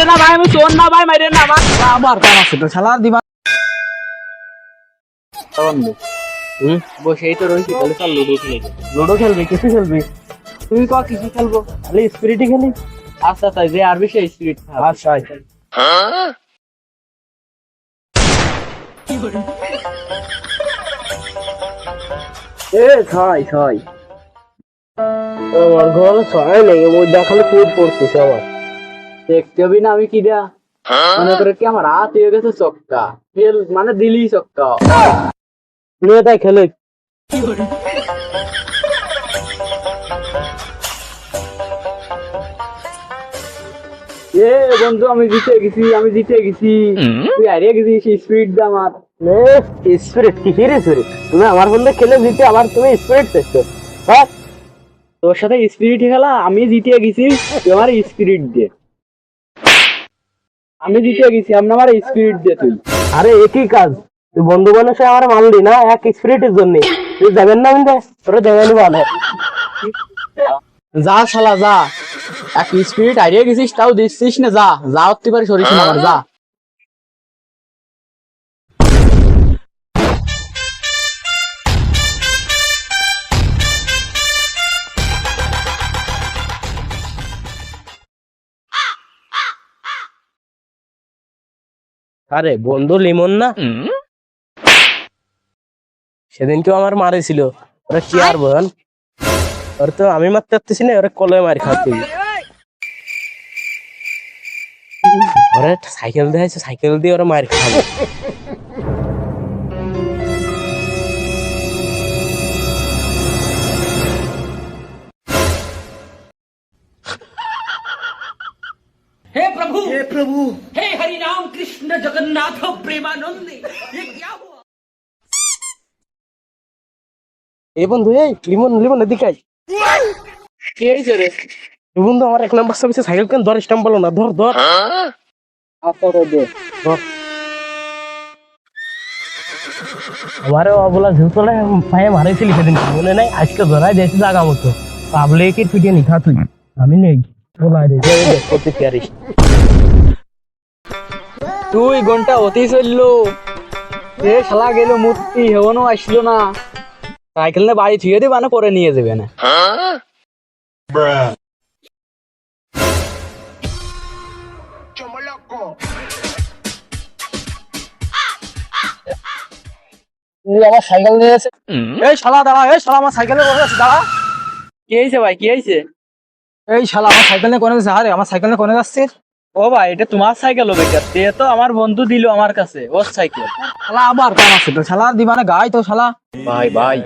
মাইরে না ভাই আমি শোন না ভাই মাইরে না ভাই। আবার কাম আছে তো শালা দিবা। বন্ধু হুম বসেই তো রয়েছি তাহলে চল লুডো খেলে। লুডো খেলবি কিছু খেলবি? তুই ক কিছু খেলব? খালি স্পিরিটই খেলি। আচ্ছা তাই যে স্পিরিট আচ্ছা আচ্ছা। এ খাই খাই। আমার ঘর ছয় নেই ওই দেখালে ফুট পড়ছিস আমার। দেখতে হবি না আমি কি দেয়া মনে করে কি আমার হাত হয়ে গেছে চক্কা ফেল মানে দিলি চক্কা নিয়ে তাই খেলে। এ বন্ধু আমি জিতে গেছি আমি জিতে গেছি। তুই হারিয়ে গেছিস স্পিড দা আমার। স্পিরিট কিসের স্পিরিট তুমি আমার বন্ধু খেলে জিতে আবার তুমি স্পিরিট চেষ্টো হ্যাঁ? তোর সাথে স্পিরিট খেলা আমি জিতে গেছি তুই আমার স্পিরিট দে। আমি দিতে গেছি আমরা আমার স্পিরিট দে তুই আরে, একই কাজ। তুই বন্ধু মানুষে আমার মানলি না, এক স্পিরিটের জন্য। তুই যাবেন না কিন্তু তোরা দেবেন ভালো যা শালা, যা। এক স্পিরিট হারিয়ে গেছিস, তাও দিচ্ছিস না, যা। যা উঠতে পারি শরীর আমার যা। আরে বন্ধু লিমন না? সেদিনকেও আমার মারেছিল। ওরা কি আর বল ওর তো আমি মারতে পারতেছি না ওরা কলে মার খাচ্ছি ওরা সাইকেল দেয় সাইকেল দিয়ে ওরা মার খাবে হে প্রভু! হে প্রভু! হরি রাম কৃষ্ণ জগন্নাথ প্রেমানন্দে এ বন্ধু এই লিমন লিমন এদিকে কে হয়েছে রে? বন্ধু আমার এক নাম্বার সার্ভিসে সাইকেল কেন ধর স্টাম্প বলো না ধর ধর। আপর দে ধর। আমারে অবলা ঝুতলে পায়ে মারেছিলি সেদিন বলে নাই? আজকে ধরাই দিয়েছি জাগা মতো। পাবলিকের পিটিয়ে নিখা তুই। আমি নেই। বলা রে প্রতিক্রিয়া তুই ঘণ্টা অতি চলল। এ শালা গেল মূর্তি হেবনও আসলো না। সাইকেল নিয়ে বাড়ি থুয়ে দিবা না পরে নিয়ে যাবে না আমার সাইকেল নিয়ে এসে এই শালা দাঁড়া এই শালা আমার সাইকেলে বসে আছে দাঁড়া। কি হয়েছে ভাই কি হয়েছে এই শালা আমার সাইকেল নিয়ে কোনে যাচ্ছে আরে আমার সাইকেল নিয়ে কোনে যাচ্ছিস ও ভাই এটা তোমার সাইকেল হবে তে তো আমার বন্ধু দিল আমার কাছে ওর সাইকেল শালা আবার কাম আছে তো শালা দিবানে গাই তো শালা। ভাই ভাই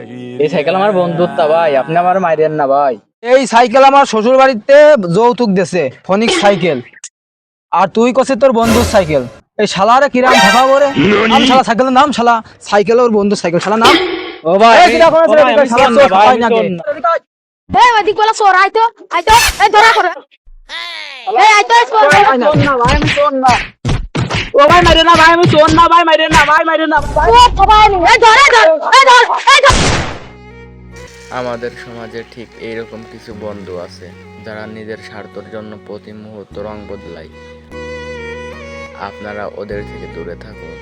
এই সাইকেল আমার বন্ধুর তা ভাই আপনি আমার মাইরেন না ভাই। এই সাইকেল আমার শ্বশুর বাড়িতে যৌতুক দেছে ফনিক সাইকেল আর তুই কছে তোর বন্ধুর সাইকেল এই শালারে কিরাম ঠকাবো রে? নাম শালা সাইকেলের নাম শালা সাইকেল ওর বন্ধুর সাইকেল শালা নাম। ও ভাই এই কিরা করে ও ভাই, শালা না, চোর ভাই, না। এই ওদিক বলা সর আইতো আইতো এই ধরা করে এই আইতো সর ভাই, আমি শোন না ভাই আমি শোন না ও ভাই মাইরে না ভাই আমি শোন না ভাই মাইরে না ভাই মাইরে না ভাই ও সবাই নি এই ধরে ধর এই ধর এই ধর আমাদের সমাজে ঠিক এইরকম কিছু বন্ধু আছে যারা নিজের স্বার্থের জন্য প্রতি মুহূর্ত রং বদলায়। আপনারা ওদের থেকে দূরে থাকুন।